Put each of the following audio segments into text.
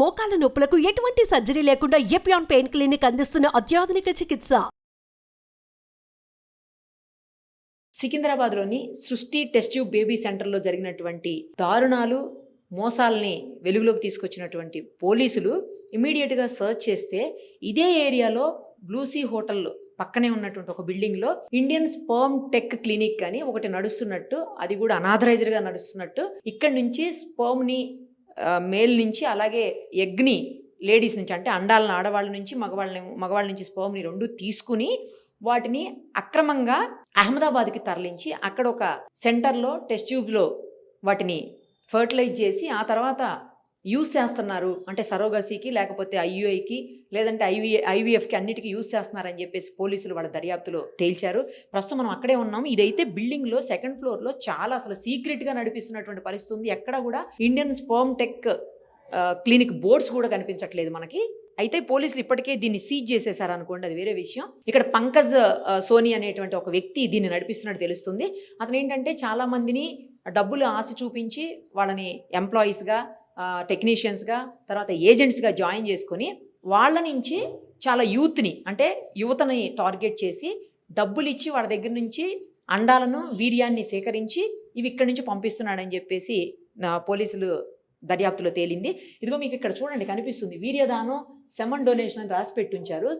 మోకాల నొప్పులకు ఎటువంటి సర్జరీ లేకుండా ఎపియాన్ పెయిన్ క్లినిక్ అందిస్తున్న అత్యాధునిక చికిత్స. సికింద్రాబాద్లోని సృష్టి టెస్ట్ ట్యూబ్ బేబీ సెంటర్లో జరిగినటువంటి దారుణాలు మోసాలని వెలుగులోకి తీసుకొచ్చినటువంటి పోలీసులు ఇమీడియట్గా సర్చ్ చేస్తే ఇదే ఏరియాలో బ్లూసీ హోటల్ పక్కనే ఉన్నటువంటి ఒక బిల్డింగ్లో ఇండియన్ స్పర్మ్ టెక్ క్లినిక్ అని ఒకటి నడుస్తున్నట్టు అది కూడా అనాథరైజ్డ్గా నడుస్తున్నట్టు ఇక్కడి నుంచి స్పర్మ్ని మేల్ నుంచి అలాగే యజ్ఞి లేడీస్ నుంచి అంటే అండాలను ఆడవాళ్ళ నుంచి మగవాళ్ళని మగవాళ్ళ నుంచి స్పోమ్ని రెండు తీసుకుని వాటిని అక్రమంగా అహ్మదాబాద్కి తరలించి అక్కడ ఒక సెంటర్లో టెస్ట్ ట్యూబ్లో వాటిని ఫర్టిలైజ్ చేసి ఆ తర్వాత యూస్ చేస్తున్నారు. అంటే సరోగసీకి లేకపోతే ఐయుఐకి లేదంటే ఐవి ఐవీఎఫ్కి అన్నిటికీ యూస్ చేస్తున్నారని చెప్పేసి పోలీసులు వాళ్ళ దర్యాప్తులో తేల్చారు. ప్రస్తుతం మనం అక్కడే ఉన్నాము. ఇదైతే బిల్డింగ్లో సెకండ్ ఫ్లోర్లో చాలా అసలు సీక్రెట్గా నడిపిస్తున్నటువంటి పరిస్థితి ఉంది. ఎక్కడ కూడా Indian sperm tech clinic boards కూడా కనిపించట్లేదు మనకి. అయితే పోలీసులు ఇప్పటికే దీన్ని సీజ్ చేసేసారు అనుకోండి అది వేరే విషయం. ఇక్కడ పంకజ్ సోని అనేటువంటి ఒక వ్యక్తి దీన్ని నడిపిస్తున్నట్టు తెలుస్తుంది. అతను ఏంటంటే చాలామందిని డబ్బులు ఆశ చూపించి వాళ్ళని ఎంప్లాయీస్గా టెక్నీషియన్స్గా తర్వాత ఏజెంట్స్గా జాయిన్ చేసుకొని వాళ్ళ నుంచి చాలా యూత్ని అంటే యువతని టార్గెట్ చేసి డబ్బులు ఇచ్చి వాళ్ళ దగ్గర నుంచి అండాలను వీర్యాన్ని సేకరించి ఇవి ఇక్కడి నుంచి పంపిస్తున్నాడని చెప్పేసి పోలీసులు దర్యాప్తులో తేలింది. ఇదిగో మీకు ఇక్కడ చూడండి కనిపిస్తుంది. వీర్యదానం సెమన్ డొనేషన్ అని రాసి పెట్టుంచారు.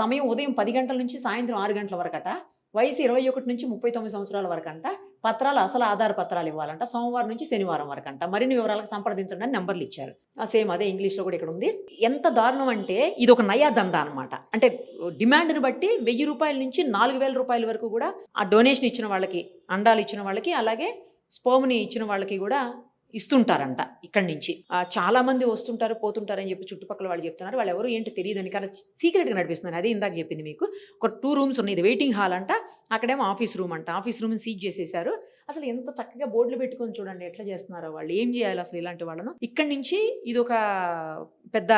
సమయం ఉదయం పది గంటల నుంచి సాయంత్రం ఆరు గంటల వరకట. వయసు ఇరవై ఒకటి నుంచి ముప్పై తొమ్మిది సంవత్సరాల వరకంట. పత్రాలు అసలు ఆధార పత్రాలు ఇవ్వాలంట. సోమవారం నుంచి శనివారం వరకు అంట మరిన్ని వివరాలకు సంప్రదించండి. అని నెంబర్లు ఇచ్చారు. ఆ సేమ్ అదే ఇంగ్లీష్లో కూడా ఇక్కడ ఉంది. ఎంత దారుణం అంటే ఇది ఒక నయా దందా అనమాట అంటే డిమాండ్ని బట్టి వెయ్యి రూపాయల నుంచి నాలుగు వేల రూపాయల వరకు కూడా ఆ డొనేషన్ ఇచ్చిన వాళ్ళకి అండాలు ఇచ్చిన వాళ్ళకి అలాగే స్పోమ్ని ఇచ్చిన వాళ్ళకి కూడా ఇస్తుంటారంట ఇక్కడి నుంచి. చాలా మంది వస్తుంటారు పోతుంటారని చెప్పి చుట్టుపక్కల వాళ్ళు చెప్తున్నారు. వాళ్ళు ఎవరు ఏంటి తెలియదని కానీ సీక్రెట్గా నడిపిస్తున్నారు. అదే ఇందాక చెప్పింది మీకు. ఒక టూ రూమ్స్ ఉన్నాయి. ఇది వెయిటింగ్ హాల్ అంట అక్కడేమో ఆఫీస్ రూమ్ అంట. ఆఫీస్ రూమ్ సీజ్ చేసేసారు అసలు ఎంత చక్కగా బోర్డులు పెట్టుకొని చూడండి ఎట్లా చేస్తున్నారో వాళ్ళు. ఏం చేయాలి అసలు ఇలాంటి వాళ్ళను? ఇక్కడి నుంచి ఇది ఒక పెద్ద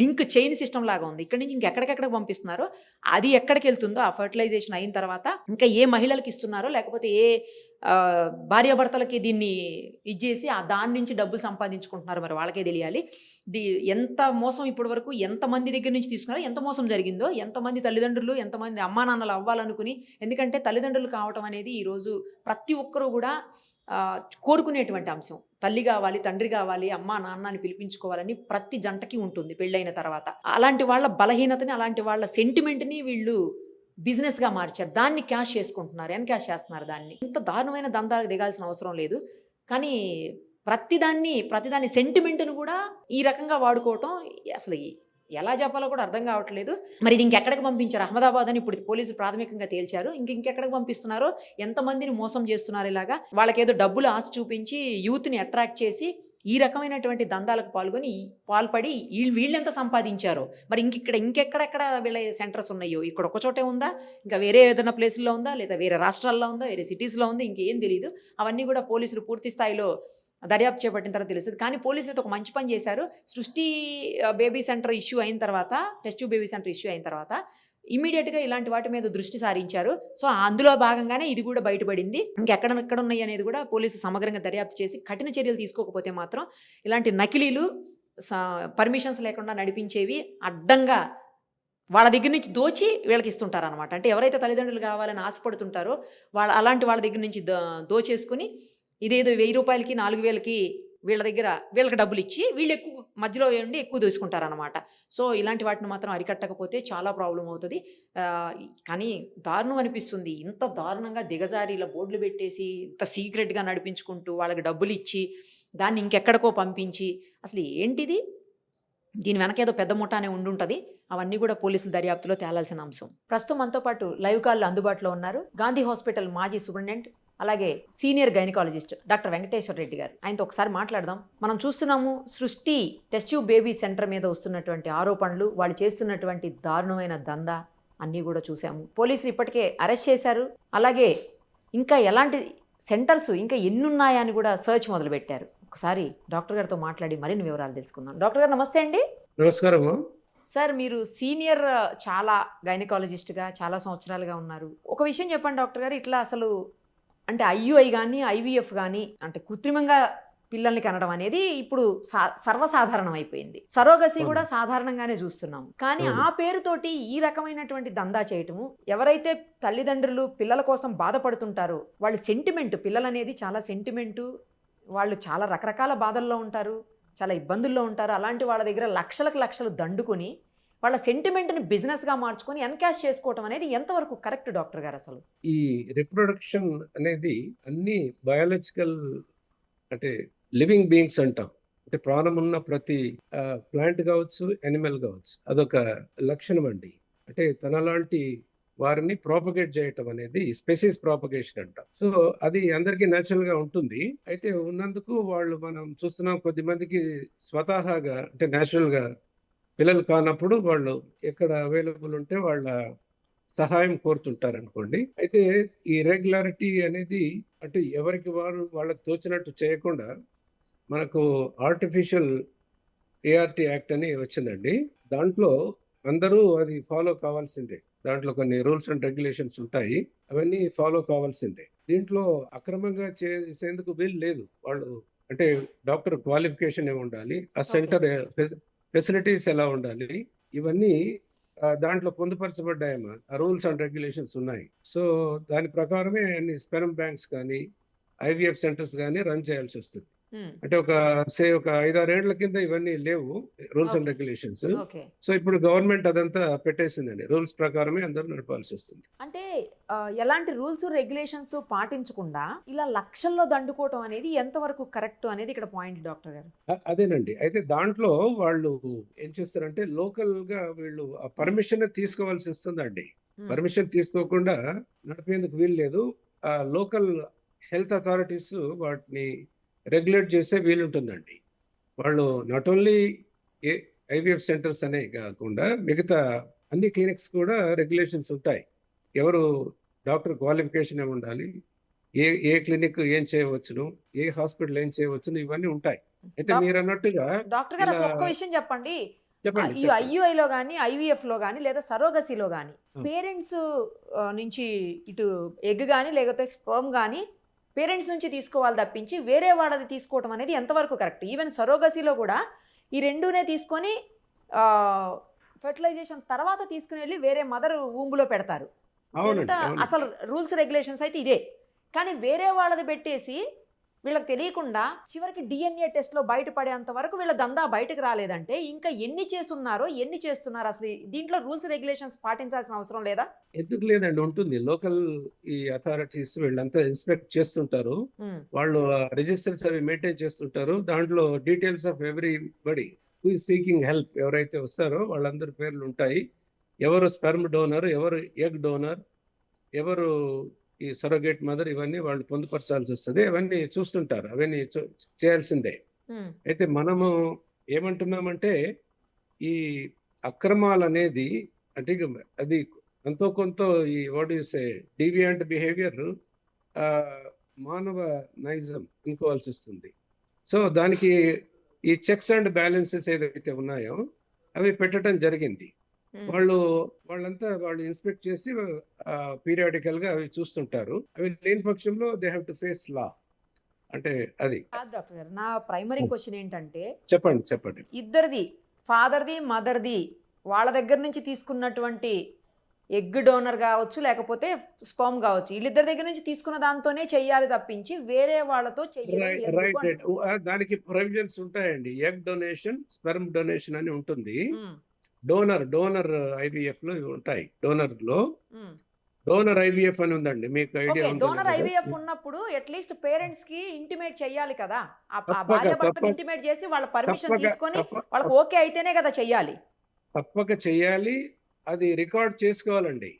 లింక్ చైన్ సిస్టమ్ లాగా ఉంది. ఇక్కడి నుంచి ఇంకెక్కడికెక్కడ పంపిస్తున్నారో అది ఎక్కడికి వెళ్తుందో ఆ ఫర్టిలైజేషన్ అయిన తర్వాత ఇంకా ఏ మహిళలకు ఇస్తున్నారో లేకపోతే ఏ భార్యాభర్తలకి దీన్ని ఇచ్చేసి ఆ దాని నుంచి డబ్బులు సంపాదించుకుంటున్నారు మరి వాళ్ళకే తెలియాలి. ది ఎంత మోసం ఇప్పటి వరకు ఎంతమంది దగ్గర నుంచి తీసుకున్నారో ఎంత మోసం జరిగిందో ఎంతమంది తల్లిదండ్రులు ఎంతమంది అమ్మా నాన్నలు అవ్వాలనుకుని ఎందుకంటే తల్లిదండ్రులు కావటం అనేది ఈరోజు ప్రతి ఒక్కరూ కూడా కోరుకునేటువంటి అంశం. తల్లి కావాలి తండ్రి కావాలి అమ్మా నాన్న అని పిలిపించుకోవాలని ప్రతి జంటకి ఉంటుంది పెళ్ళైన తర్వాత. అలాంటి వాళ్ళ బలహీనతని అలాంటి వాళ్ళ సెంటిమెంట్ని వీళ్ళు బిజినెస్గా మార్చారు. దాన్ని క్యాష్ చేసుకుంటున్నారు. ఎన్ క్యాష్ చేస్తున్నారు దాన్ని? ఇంత దారుణమైన దందాలకు దిగాల్సిన అవసరం లేదు. కానీ ప్రతిదాన్ని ప్రతిదాని సెంటిమెంట్ను కూడా ఈ రకంగా వాడుకోవటం అసలు ఎలా చెప్పాలో కూడా అర్థం కావట్లేదు. మరి ఇది ఇంకెక్కడికి పంపించారు? అహ్మదాబాద్ అని ఇప్పుడు పోలీసులు ప్రాథమికంగా తేల్చారు. ఇంక ఇంకెక్కడికి పంపిస్తున్నారో? ఎంతమందిని మోసం చేస్తున్నారు ఇలాగా? వాళ్ళకేదో డబ్బులు ఆశ చూపించి యూత్ని అట్రాక్ట్ చేసి ఈ రకమైనటువంటి దందాలకు పాల్గొని పాల్పడి వీళ్ళు వీళ్ళు ఎంత సంపాదించారో. మరి ఇంక ఇక్కడ ఇంకెక్కడెక్కడ వీళ్ళ సెంటర్స్ ఉన్నాయో? ఇక్కడ ఒక చోటే ఉందా? ఇంకా వేరే ఏదైనా ప్లేసుల్లో ఉందా? లేదా వేరే రాష్ట్రాల్లో ఉందా? వేరే సిటీస్లో ఉందా? ఇంకేం తెలియదు అవన్నీ కూడా పోలీసులు పూర్తి స్థాయిలో దర్యాప్తు చేపట్టిన తర్వాత తెలుస్తుంది. కానీ పోలీసులు అయితే ఒక మంచి పని చేశారు. సృష్టి బేబీ సెంటర్ ఇష్యూ అయిన తర్వాత టెస్ట్ బేబీ సెంటర్ ఇష్యూ అయిన తర్వాత ఇమీడియట్గా ఇలాంటి వాటి మీద దృష్టి సారించారు. సో అందులో భాగంగానే ఇది కూడా బయటపడింది. ఇంకెక్కడ ఎక్కడ ఉన్నాయి అనేది కూడా పోలీసు సమగ్రంగా దర్యాప్తు చేసి కఠిన చర్యలు తీసుకోకపోతే మాత్రం ఇలాంటి నకిలీలు పర్మిషన్స్ లేకుండా నడిపించేవి అడ్డంగా వాళ్ళ దగ్గర నుంచి దోచి వీళ్ళకి ఇస్తుంటారు అనమాట అంటే ఎవరైతే తల్లిదండ్రులు కావాలని ఆశపడుతుంటారో వాళ్ళ అలాంటి వాళ్ళ దగ్గర నుంచి దో దోచేసుకుని ఇదేదో వెయ్యి రూపాయలకి నాలుగు వేలకి వీళ్ళ దగ్గర వీళ్ళకి డబ్బులు ఇచ్చి వీళ్ళు ఎక్కువ మధ్యలో ఉండి ఎక్కువ దోసుకుంటారనమాట సో ఇలాంటి వాటిని మాత్రం అరికట్టకపోతే చాలా ప్రాబ్లం అవుతుంది. కానీ దారుణం అనిపిస్తుంది. ఇంత దారుణంగా దిగజారి ఇలా బోర్డులు పెట్టేసి ఇంత సీక్రెట్గా నడిపించుకుంటూ వాళ్ళకి డబ్బులు ఇచ్చి దాన్ని ఇంకెక్కడికో పంపించి అసలు ఏంటిది? దీని వెనక ఏదో పెద్ద ముఠానే ఉండుంటుంది. అవన్నీ కూడా పోలీసుల దర్యాప్తులో తేలాల్సిన అంశం. ప్రస్తుతం మనతో పాటు లైవ్ కాల్ అందుబాటులో ఉన్నారు. గాంధీ హాస్పిటల్ మాజీ సూపరింటెండెంట్ అలాగే senior gynaecologist doctor Venkateswara Reddy garu. ఆయనతో ఒకసారి మాట్లాడదాం. మనం చూస్తున్నాము సృష్టి టెస్ట్ ట్యూబ్ బేబీ సెంటర్ మీద వస్తున్నటువంటి ఆరోపణలు వాళ్ళు చేస్తున్నటువంటి దారుణమైన దందా అన్నీ కూడా చూసాము పోలీసులు ఇప్పటికే అరెస్ట్ చేశారు. అలాగే ఇంకా ఎలాంటి సెంటర్స్ ఇంకా ఎన్నున్నాయా అని కూడా సర్చ్ మొదలుపెట్టారు. ఒకసారి డాక్టర్ గారితో మాట్లాడి మరిన్ని వివరాలు తెలుసుకుందాం. డాక్టర్ గారు నమస్తే అండి. నమస్కారం సార్ మీరు సీనియర్ చాలా గైనకాలజిస్ట్గా చాలా సంవత్సరాలుగా ఉన్నారు. ఒక విషయం చెప్పండి డాక్టర్ గారు. ఇట్లా అసలు అంటే ఐయుఐ కానీ ఐవీఎఫ్ కానీ అంటే కృత్రిమంగా పిల్లల్ని కనడం అనేది ఇప్పుడు సర్వసాధారణం అయిపోయింది సరోగసి. కూడా సాధారణంగానే చూస్తున్నాం కానీ. ఆ పేరుతోటి ఈ రకమైనటువంటి దందా చేయటము ఎవరైతే తల్లిదండ్రులు పిల్లల కోసం బాధపడుతుంటారో వాళ్ళ సెంటిమెంట్ పిల్లలు అనేది చాలా సెంటిమెంటు వాళ్ళు చాలా రకరకాల బాధల్లో ఉంటారు చాలా ఇబ్బందుల్లో ఉంటారు అలాంటి వాళ్ళ దగ్గర లక్షలకు లక్షలు దండుకొని వాళ్ళ సెంటిమెంట్ని బిజినెస్గా మార్చుకొని ఎన్కాష్ చేసుకోవటం అనేది ఎంతవరకు కరెక్ట్ డాక్టర్ గారు అసలు? ఈ రిప్రొడక్షన్ అనేది అన్ని బయాలజికల్ అంటే లివింగ్ బీయింగ్స్ అంటాం. అంటే ప్రాణం ఉన్న ప్రతి ప్లాంట్ కావచ్చు ఎనిమల్ కావచ్చు అదొక లక్షణం అండి. అంటే తనలాంటి వారిని ప్రాపగేట్ చేయటం అనేది స్పెసిస్ ప్రాపగేషన్ అంట. సో అది అందరికీ న్యాచురల్గా ఉంటుంది. అయితే ఉన్నందుకు వాళ్ళు మనం చూస్తున్నాం కొద్ది మందికి స్వతహాగా అంటే న్యాచురల్గా పిల్లలు కానప్పుడు వాళ్ళు ఎక్కడ అవైలబుల్ ఉంటే వాళ్ళ సహాయం కోరుతుంటారు అనుకోండి అయితే ఈ రెగ్యులారిటీ అనేది అంటే ఎవరికి వారు వాళ్ళకి తోచినట్టు చేయకుండా మనకు ఆర్టిఫిషియల్ ఏఆర్టీ యాక్ట్ అని వచ్చిందండి. దాంట్లో అందరూ అది ఫాలో కావాల్సిందే. దాంట్లో కొన్ని రూల్స్ అండ్ రెగ్యులేషన్స్ ఉంటాయి. అవన్నీ ఫాలో కావాల్సిందే. దీంట్లో అక్రమంగా చేసేందుకు వీలు లేదు. వాళ్ళు అంటే డాక్టర్ క్వాలిఫికేషన్ ఏమి ఉండాలి. ఆ సెంటర్ ఫెసిలిటీస్ ఎలా ఉండాలి? ఇవన్నీ దాంట్లో పొందుపరచబడ్డాయమ్మా. ఆ రూల్స్ అండ్ రెగ్యులేషన్స్ ఉన్నాయి. సో దాని ప్రకారమే అన్ని స్పెరమ్ బ్యాంక్స్ కానీ ఐవీఎఫ్ సెంటర్స్ కానీ రన్ చేయాల్సి వస్తుంది. అంటే ఒక సే ఒక ఐదారేళ్ళ కింద ఇవన్నీ లేవు రూల్స్ అండ్. రెగ్యులేషన్స్. సో ఇప్పుడు గవర్నమెంట్ అదంతా పెట్టేసిందండి. రూల్స్ ప్రకారమే అందరూ నడపాల్సి వస్తుంది. అంటే ఎలాంటి రూల్స్ రెగ్యులేషన్స్ పాటించకుండా ఇలా లక్షల్లో దండుకోవటం అనేది ఎంతవరకు కరెక్ట్ అనేది ఇక్కడ పాయింట్ డాక్టర్ గారు? అదేనండి. అయితే దాంట్లో వాళ్ళు ఏం చేస్తారంటే లోకల్గా వీళ్ళు ఆ పర్మిషన్ తీసుకోవాల్సి వస్తుందండి. Hmm. పర్మిషన్ తీసుకోకుండా నడిపేందుకు వీలు లేదు లోకల్ హెల్త్ అథారిటీస్ వాటిని రెగ్యులేట్ చేసే వీలుంటుందండి వాళ్ళు not only a IVF centres అనే కాకుండా మిగతా అన్ని క్లినిక్స్ కూడా రెగ్యులేషన్స్ ఉంటాయి ఎవరు డాక్టర్ క్వాలిఫికేషన్ ఏమి ఉండాలి ఏ ఏ క్లినిక్ ఏం చేయవచ్చును ఏ హాస్పిటల్ ఏం చేయవచ్చును ఇవన్నీ ఉంటాయి అయితే మీరు అన్నట్టుగా డాక్టర్ గారు అసలు ఒక్క విషయం చెప్పండి చెప్పండి ఈ చెప్పండి. ఐయుఐ లో కానీ ఐవీఎఫ్లో కానీ లేదా సరోగసీలో కానీ. పేరెంట్స్ నుంచి ఇటు ఎగ్ కానీ లేకపోతే స్పర్మ్ కానీ పేరెంట్స్ నుంచి తీసుకోవాలి తప్పించి వేరే వాళ్ళది తీసుకోవటం అనేది ఎంతవరకు కరెక్ట్? ఈవెన్ సరోగసీలో కూడా ఈ రెండునే తీసుకొని ఫెర్టిలైజేషన్ తర్వాత తీసుకుని వెళ్ళి వేరే మదర్ ఊంబులో పెడతారు. అసలు రూల్స్ రెగ్యులేషన్స్ అయితే ఇదే. కానీ వేరే వాళ్ళది పెట్టేసి వీళ్ళకి తెలియకుండా చివరికి డిఎన్ఏ టెస్ట్లో బయటపడేంత వరకు వీళ్ళ దందా బయటకు రాలేదంటే ఇంకా ఎన్ని చేస్తున్నారో ఎన్ని చేస్తున్నారు అసలు దీంట్లో రూల్స్ రెగ్యులేషన్స్ పాటించాల్సిన అవసరం లేదా? ఎందుకు లేదండి ఉంటుంది. లోకల్ ఈ అథారిటీస్ వీళ్ళంతా ఇన్స్పెక్ట్ చేస్తుంటారు. వాళ్ళు రిజిస్టర్స్ అవి మెయింటైన్ చేస్తుంటారు. దాంట్లో details of everybody who seeking help ఎవరైతే వస్తారో వాళ్ళందరి పేర్లు ఉంటాయి. ఎవరు స్పెర్మ్ డోనర్ ఎవరు ఎగ్ డోనర్ ఎవరు ఈ సరోగేట్ మదర్ ఇవన్నీ వాళ్ళు పొందుపరచాల్సి వస్తుంది. అవన్నీ చూస్తుంటారు. అవన్నీ చేయాల్సిందే. అయితే మనము ఏమంటున్నామంటే ఈ అక్రమాలు అనేది అంటే అది ఎంతో కొంత ఈ వాట్ ఈస్ డీవియంట్ బిహేవియర్ మానవ నైజం అనుకోవాల్సి వస్తుంది. సో దానికి ఈ చెక్స్ అండ్ బ్యాలెన్సెస్ ఏదైతే ఉన్నాయో అవి పెట్టడం జరిగింది. వాళ్ళు వాళ్ళంతా వాళ్ళు ఇన్స్పెక్ట్ చేసి పీరియాడికల్గా అవి చూస్తుంటారు. అవి లేని పక్షంలో they have to face law అంటే అది. డాక్టర్ గారు నా ప్రైమరీ క్వశ్చన్ ఏంటంటే చెప్పండి చెప్పండి. ఇద్దరిది ఫాదర్ది మదర్ది వాళ్ళ దగ్గర నుంచి తీసుకున్నటువంటి ఎగ్ డోనర్ కావచ్చు లేకపోతే స్పర్మ్ కావచ్చు వీళ్ళిద్దరి దగ్గర నుంచి తీసుకున్న దాంతోనే చెయ్యాలి తప్పించి వేరే వాళ్ళతో దానికి ప్రొవిజన్స్ ఉంటాయండి. ఎగ్ డొనేషన్ స్పెర్మ్ డొనేషన్ అని ఉంటుంది. డోనర్ డోనర్ ఐవీఎఫ్లో ఇవి ఉంటాయి. డోనర్లో డోనర్ ఐవీఎఫ్ అని ఉందండి మీకు ఐడియా డోనర్ ఐవీఎఫ్ ఉన్నప్పుడు అట్లీస్ట్ పేరెంట్స్కి ఇంటిమేట్ చెయ్యాలి కదా. ఇంటిమేట్ చేసి వాళ్ళ పర్మిషన్ తీసుకొని వాళ్ళకి ఓకే అయితేనే కదా చెయ్యాలి. తప్పక చెయ్యాలి. అది రికార్డ్ చేసుకోవాలండి.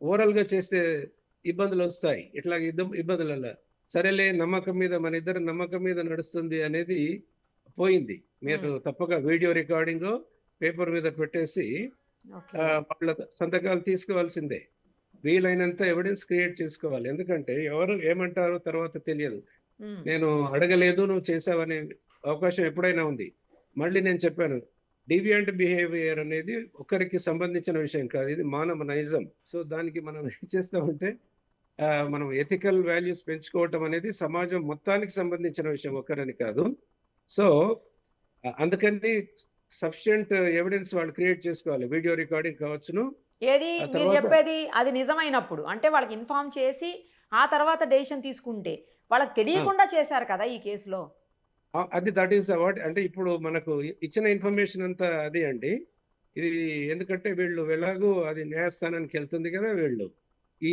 ఓవరాల్గా చేస్తే ఇబ్బందులు వస్తాయి. ఇట్లా ఇబ్బందులు సరేలే నమ్మకం మీద మన ఇద్దరు నమ్మకం మీద నడుస్తుంది అనేది పోయింది. మీరు తప్పక వీడియో రికార్డింగ్ పేపర్ మీద పెట్టేసి వాళ్ళ సంతకాలు తీసుకోవాల్సిందే. వీలైనంత ఎవిడెన్స్ క్రియేట్ చేసుకోవాలి. ఎందుకంటే ఎవరు ఏమంటారో తర్వాత తెలియదు. నేను అడగలేదు నువ్వు చేసావనే అవకాశం ఎప్పుడైనా ఉంది. మళ్ళీ నేను చెప్పాను డివియంట్ బిహేవియర్ అనేది ఒకరికి సంబంధించిన విషయం కాదు. ఇది మానవ నైజం. సో దానికి మనం ఏం చేస్తామంటే మనం ఎథికల్ వాల్యూస్ పెంచుకోవటం అనేది సమాజం మొత్తానికి సంబంధించిన విషయం ఒక్కరని కాదు. సో అందుకని సఫిషియంట్ ఎవిడెన్స్ వాళ్ళు క్రియేట్ చేసుకోవాలి. వీడియో రికార్డింగ్ కావచ్చును. ఏది మీరు చెప్పేది అది నిజమైనప్పుడు. అంటే వాళ్ళకి ఇన్ఫార్మ్ చేసి ఆ తర్వాత డెసిషన్ తీసుకుంటే వాళ్ళకి తెలియకుండా చేశారు కదా ఈ కేసులో? అది దట్ ఈస్ వాట్ అంటే ఇప్పుడు మనకు ఇచ్చిన ఇన్ఫర్మేషన్ అంతా అదే అండి. ఇది ఎందుకంటే వీళ్ళు ఎలాగూ అది న్యాయస్థానానికి వెళ్తుంది కదా వీళ్ళు. ఈ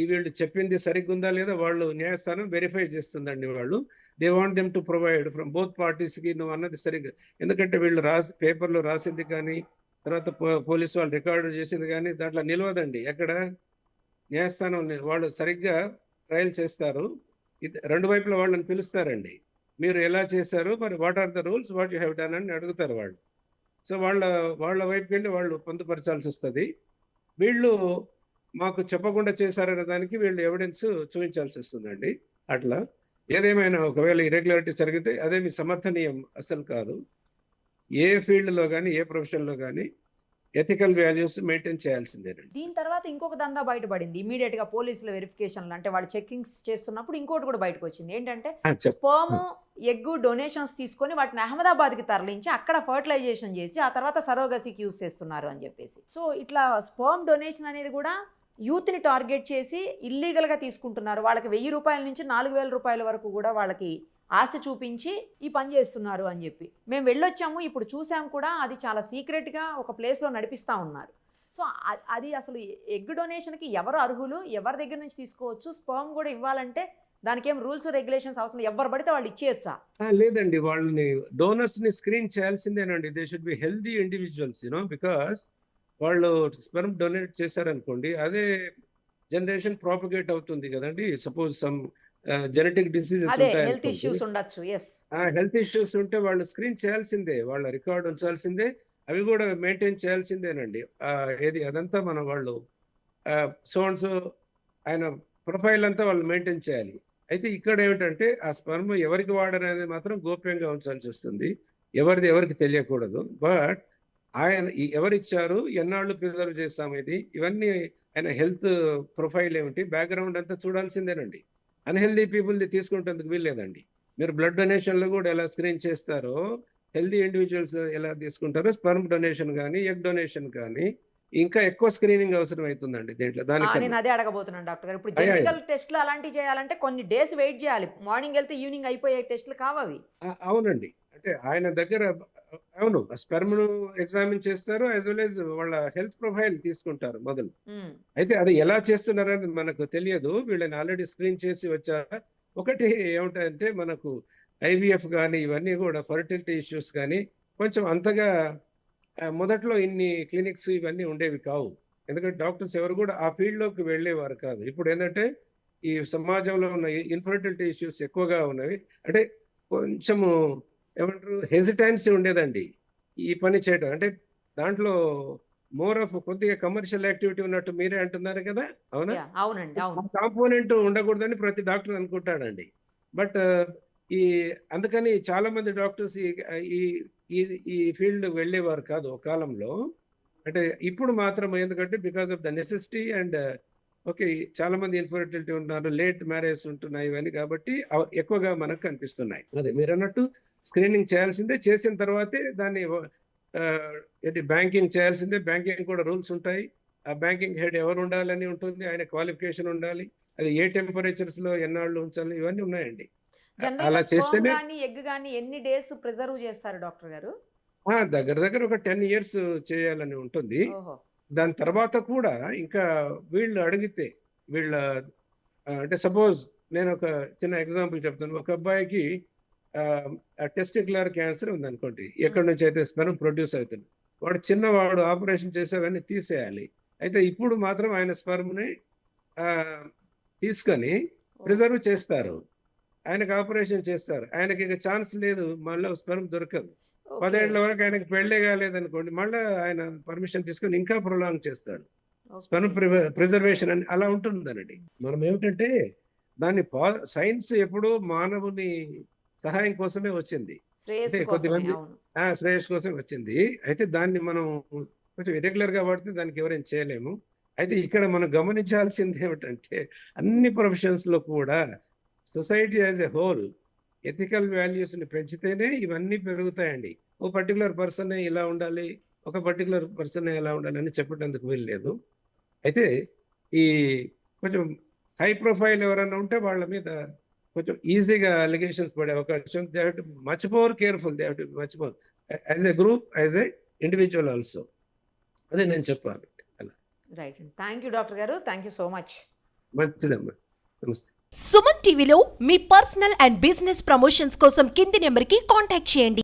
ఈ వీళ్ళు చెప్పింది సరిగ్గా ఉందా లేదా వాళ్ళు న్యాయస్థానం వెరిఫై చేస్తుందండి వాళ్ళు. They want them to provide from both పార్టీస్కి నువ్వు అన్నది సరిగ్గా. ఎందుకంటే వీళ్ళు రాసి పేపర్లో రాసింది కానీ తర్వాత పోలీసు వాళ్ళు రికార్డు చేసింది కానీ దాంట్లో నిలవదండి. ఎక్కడ? న్యాయస్థానం వాళ్ళు సరిగ్గా ట్రయల్ చేస్తారు. ఇది రెండు వైపుల వాళ్ళని పిలుస్తారండి. మీరు ఎలా చేశారు? మరి what are the rules what you have done అని అడుగుతారు వాళ్ళు. సో వాళ్ళ వాళ్ళ వైపుకి వెళ్ళి వాళ్ళు పొందుపరచాల్సి వస్తుంది. వీళ్ళు మాకు చెప్పకుండా చేశారనే దానికి వీళ్ళు ఎవిడెన్స్ చూపించాల్సి వస్తుందండి. అట్లా. ఏదేమైనా ఒకవేళ ఇరెగ్యులారిటీ జరిగితే అదే మీ సమర్థనీయం అసలు కాదు. ఏ ఫీల్డ్లో కానీ ఏ ప్రొఫెషన్లో కానీ ఎథికల్ వాల్యూస్ మెయింటైన్ చేయాల్సిందేనండి దీని తర్వాత ఇంకొక దందా బయటపడింది. ఇమీడియట్గా పోలీసుల వెరిఫికేషన్లు అంటే వాళ్ళు చెక్కింగ్స్ చేస్తున్నప్పుడు ఇంకోటి కూడా బయటకు వచ్చింది ఏంటంటే స్పర్మ్ ఎగ్ డొనేషన్స్ తీసుకొని వాటిని అహ్మదాబాద్కి తరలించి అక్కడ ఫర్టిలైజేషన్ చేసి ఆ తర్వాత సరోగసికి యూస్ చేస్తున్నారు అని చెప్పేసి. సో ఇట్లా స్పర్మ్ డొనేషన్ అనేది కూడా యూత్ని టార్గెట్ చేసి ఇల్లీగల్గా తీసుకుంటున్నారు. వాళ్ళకి వెయ్యి రూపాయల నుంచి నాలుగు వేల రూపాయల వరకు కూడా వాళ్ళకి ఆశ చూపించి ఈ పని చేస్తున్నారు అని చెప్పి. మేము వెళ్ళొచ్చాము ఇప్పుడు చూసాం కూడా అది చాలా సీక్రెట్గా ఒక ప్లేస్లో నడిపిస్తూ ఉన్నారు. సో అది అసలు ఎగ్ డొనేషన్కి ఎవరు అర్హులు ఎవరి దగ్గర నుంచి తీసుకోవచ్చు స్పర్మ్ కూడా ఇవ్వాలంటే దానికి ఏం రూల్స్ రెగ్యులేషన్స్ అవసరం ఎవరు పడితే వాళ్ళు ఇచ్చేయచ్చా? లేదండి. వాళ్ళని డోనర్స్ని screen చేయాల్సిందేనండి. They should be healthy individuals you know because వాళ్ళు స్పెర్మ్ డొనేట్ చేశారనుకోండి అదే జనరేషన్ ప్రాపగేట్ అవుతుంది కదండి. సపోజ్ సమ్ జెనెటిక్ డిసీజెస్ ఉంటాయి హెల్త్ ఇష్యూస్ ఉండొచ్చు. ఎస్ ఆ హెల్త్ ఇష్యూస్ ఉంటే వాళ్ళు స్క్రీన్ చేయాల్సిందే వాళ్ళ రికార్డ్ ఉంచాల్సిందే అవి కూడా మెయింటైన్ చేయాల్సిందేనండి. ఏది అదంతా మన వాళ్ళు సోన్స్ ఆయన ప్రొఫైల్ అంతా వాళ్ళు మెయింటైన్ చేయాలి. అయితే ఇక్కడ ఏమిటంటే ఆ స్పర్మ్ ఎవరికి వాడరనేది మాత్రం గోప్యంగా ఉంచాల్సి వస్తుంది. ఎవరిది ఎవరికి తెలియకూడదు. బట్ ఆయన ఎవరిచ్చారు? ఎన్నాళ్ళు ప్రిజర్వ్ చేస్తాం ఇది? ఇవన్నీ ఆయన హెల్త్ ప్రొఫైల్ ఏమిటి? బ్యాక్గ్రౌండ్ అంతా చూడాల్సిందేనండి. అన్హెల్దీ పీపుల్ది తీసుకుంటేందుకు వీల్లేదండి. మీరు బ్లడ్ డొనేషన్లో కూడా ఎలా స్క్రీన్ చేస్తారో హెల్దీ ఇండివిజువల్స్ ఎలా తీసుకుంటారో స్పర్మ్ డొనేషన్ కానీ ఎగ్ డొనేషన్ కానీ ఇంకా ఎక్కువ స్క్రీనింగ్ అవసరం అవుతుందండి దీంట్లో. నేను దానికన్నా. అదే అడగబోతున్నాను డాక్టర్ గారు. ఇప్పుడు. జెనెటికల్ టెస్ట్లు అలాంటివి చేయాలంటే కొన్ని డేస్ వెయిట్ చేయాలి. మార్నింగ్ వెళ్తే ఈవినింగ్ అయిపోయే టెస్ట్లు కావవి. ఆ, అవునండి. అంటే ఆయన దగ్గర అవును స్పెర్మ్ను ఎగ్జామిన్ చేస్తారు యాజ్ వెల్ యాజ్ వాళ్ళ హెల్త్ ప్రొఫైల్ తీసుకుంటారు మొదలు. అయితే అది ఎలా చేస్తున్నారని మనకు తెలియదు వీళ్ళని ఆల్రెడీ స్క్రీన్ చేసి వచ్చా ఒకటి ఏమిటంటే మనకు ఐవీఎఫ్ కానీ ఇవన్నీ కూడా ఫర్టిలిటీ ఇష్యూస్ కానీ కొంచెం అంతగా మొదట్లో ఇన్ని క్లినిక్స్ ఇవన్నీ ఉండేవి కావు. ఎందుకంటే డాక్టర్స్ ఎవరు కూడా ఆ ఫీల్డ్లోకి వెళ్ళేవారు కాదు. ఇప్పుడు ఏంటంటే ఈ సమాజంలో ఉన్న ఇన్ఫర్టిలిటీ ఇష్యూస్ ఎక్కువగా ఉన్నవి. అంటే కొంచెము ఏమంటారు? హెసిటెన్సీ ఉండేదండి. ఈ పని చేయడం అంటే దాంట్లో మోర్ ఆఫ్ కొద్దిగా కమర్షియల్ యాక్టివిటీ ఉన్నట్టు మీరే అంటున్నారు కదా? అవునా? అవునండి అవును. కాంపోనెంట్ ఉండకూడదని ప్రతి డాక్టర్ అనుకుంటాడండి. బట్ ఈ అందుకని చాలా మంది డాక్టర్స్ ఈ ఈ- ఫీల్డ్ వెళ్ళేవారు కాదు ఒక కాలంలో. అంటే ఇప్పుడు మాత్రం ఎందుకంటే because of the necessity and okay చాలా మంది ఇన్ఫర్టిలిటీ ఉన్నారు లేట్ మ్యారేజ్ ఉంటున్నాయి ఇవన్నీ కాబట్టి ఎక్కువగా మనకు కనిపిస్తున్నాయి. అదే మీరు అన్నట్టు స్క్రీనింగ్ చేయాల్సిందే. చేసిన తర్వాతే దాన్ని ఏంటి బ్యాంకింగ్ చేయాల్సిందే. బ్యాంకింగ్ కూడా రూల్స్ ఉంటాయి. ఆ బ్యాంకింగ్ హెడ్ ఎవరు ఉండాలని ఉంటుంది. ఆయన క్వాలిఫికేషన్ ఉండాలి. అది ఏ టెంపరేచర్స్లో ఎన్నాళ్ళు ఉంచాలి ఇవన్నీ ఉన్నాయండి. అలా చేస్తేనే ఎగ్ కానీ ఎన్ని డేస్ ప్రిజర్వ్ చేస్తారు డాక్టర్ గారు? దగ్గర దగ్గర ఒక టెన్ ఇయర్స్ చేయాలని ఉంటుంది. దాని తర్వాత కూడా ఇంకా వీళ్ళు అడిగితే వీళ్ళ అంటే సపోజ్ నేను ఒక చిన్న ఎగ్జాంపుల్ చెప్తాను. ఒక అబ్బాయికి టెస్టిక్యులర్ క్యాన్సర్ ఉంది అనుకోండి ఎక్కడి నుంచి అయితే స్పెరం ప్రొడ్యూస్ అవుతుంది? వాడు చిన్నవాడు ఆపరేషన్ చేసేవన్నీ తీసేయాలి. అయితే ఇప్పుడు మాత్రం ఆయన స్పెర్మ్ని తీసుకొని ప్రిజర్వ్ చేస్తారు. ఆయనకు ఆపరేషన్ చేస్తారు. ఆయనకి ఇక ఛాన్స్ లేదు మళ్ళీ స్పెర్మ్ దొరకదు. పదేళ్ళ వరకు ఆయనకి పెళ్ళే కాలేదనుకోండి మళ్ళీ ఆయన పర్మిషన్ తీసుకొని ఇంకా ప్రొలాంగ్ చేస్తాడు. స్పెర్మ్ ప్రిజర్వేషన్ అని అలా ఉంటుందనండి మనం ఏమిటంటే దాన్ని సైన్స్ ఎప్పుడూ మానవుని సహాయం కోసమే వచ్చింది. కొద్దిమంది- శ్రేయస్ కోసం వచ్చింది. అయితే దాన్ని మనం కొంచెం irregular గా వాడితే దానికి ఎవరేం చేయలేము. అయితే ఇక్కడ మనం గమనించాల్సింది ఏమిటంటే అన్ని ప్రొఫెషన్స్లో కూడా society as a whole ethical వాల్యూస్ని పెంచితేనే ఇవన్నీ పెరుగుతాయండి. ఓ పర్టికులర్ పర్సన్ ఇలా ఉండాలి ఒక పర్టికులర్ పర్సన్ ఎలా ఉండాలి అని చెప్పడానికి వీల్లేదు. అయితే ఈ కొంచెం హై ప్రొఫైల్ ఎవరైనా ఉంటే వాళ్ళ మీద కొంచెం ఈజీగా అలిగేషన్స్ పడే అవకాశం. They have to much more careful they have to much more as a group as a individual also అదే నేను చెప్పాను అలా. Right thank you doctor garu. Thank you so much మంచిదమ్మా. నమస్తే. సుమన్ టీవీలో మీ పర్సనల్ అండ్ బిజినెస్ ప్రమోషన్స్ కోసం కింది నెంబర్కి కాంటాక్ట్ చేయండి.